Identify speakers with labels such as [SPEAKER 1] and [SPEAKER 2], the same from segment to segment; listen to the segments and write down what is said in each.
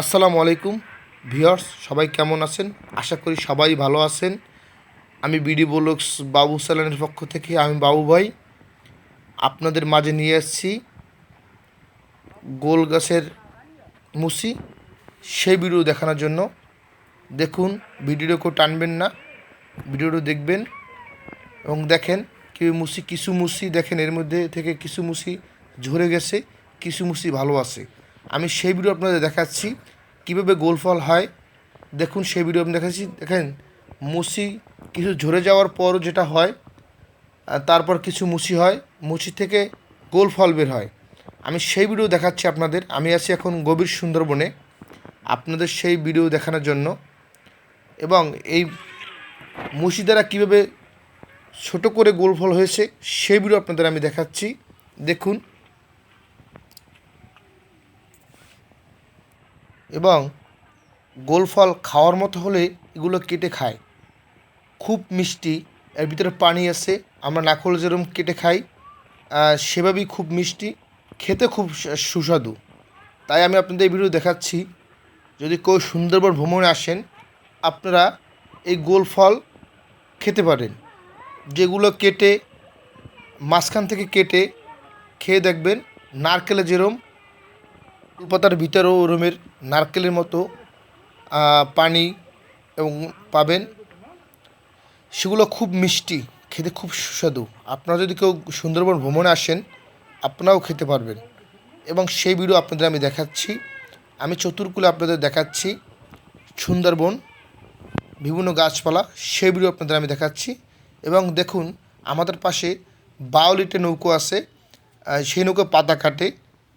[SPEAKER 1] আসসালামু আলাইকুম, ভিউয়ার্স, সবাই কেমন আছেন? আশা করি সবাই ভালো আছেন। আমি বিডি বলক্স বাবু স্যালানের পক্ষ থেকে, আমি বাবু ভাই, আপনাদের মাঝে নিয়ে এসেছি গোল গাছের মুসি। সেই ভিডিও দেখানোর জন্য। দেখুন, ভিডিওটা কেউ টানবেন না, ভিডিওটা দেখবেন এবং দেখেন কি মুসি, কিছু মুসি দেখেন, এর মধ্যে থেকে কিছু মুসি ঝরে গেছে, কিছু মুসি ভালো আছে। আমি সেই ভিডিও আপনাদের দেখাচ্ছি। কীভাবে গোল ফল হয়, দেখুন সেই ভিডিও আমি দেখাচ্ছি। দেখেন, মুসি কিছু ঝরে যাওয়ার পর যেটা হয় তারপর কিছু মুসি হয়, মুসি থেকে গোল ফল বের হয়। আমি সেই ভিডিও দেখাচ্ছি আপনাদের। আমি আছি এখন গভীর সুন্দরবনে। আপনাদের সেই ভিডিও দেখানোর জন্য। এবং এই মুসি দ্বারা কীভাবে ছোট করে গোল ফল হয়েছে, সেই ভিডিও আপনাদের আমি দেখাচ্ছি। দেখুন এবং গোল ফল খাওয়ার মতো হলে এগুলো কেটে খায়। খুব মিষ্টি, এর ভিতরে পানি আছে, আমরা নাকল যেরকম কেটে খাই সেভাবেই খুব মিষ্টি, খেতে খুব সুস্বাদু। তাই আমি আপনাদের এই ভিডিও দেখাচ্ছি। যদি কেউ সুন্দরবন ভ্রমণে আসেন, আপনারা এই গোল ফল খেতে পারেন। যেগুলো কেটে, মাঝখান থেকে কেটে খেয়ে দেখবেন, নারকেলে যেরম পাতার ভিতরেও ওরমের নারকেলের মতো পানি এবং পাবেন। সেগুলো খুব মিষ্টি, খেতে খুব সুস্বাদু। আপনারা যদি কেউ সুন্দরবন ভ্রমণে আসেন, আপনারাও খেতে পারবেন। এবং সেই ভিডিও আপনাদের আমি দেখাচ্ছি। আমি চতুর্কুলে আপনাদের দেখাচ্ছি সুন্দরবন, বিভিন্ন গাছপালা, সেই ভিডিও আপনাদের আমি দেখাচ্ছি। এবং দেখুন, আমাদের পাশে বাউলিটে নৌকো আছে সেই নৌকো পাতা কাটে।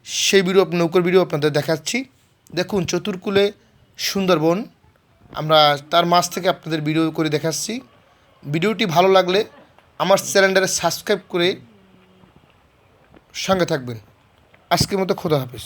[SPEAKER 1] সেই ভিডিও নৌকোর ভিডিও আপনাদের দেখাচ্ছি। দেখুন, চতুর্কুলে সুন্দরবন। আমরা তার মাছ থেকে আপনাদের ভিডিও করে দেখাচ্ছি। ভিডিওটি ভালো লাগলে আমার চ্যানেলটারে সাবস্ক্রাইব করে সঙ্গে থাকবেন। আজকের মতো খোদা হাফেজ।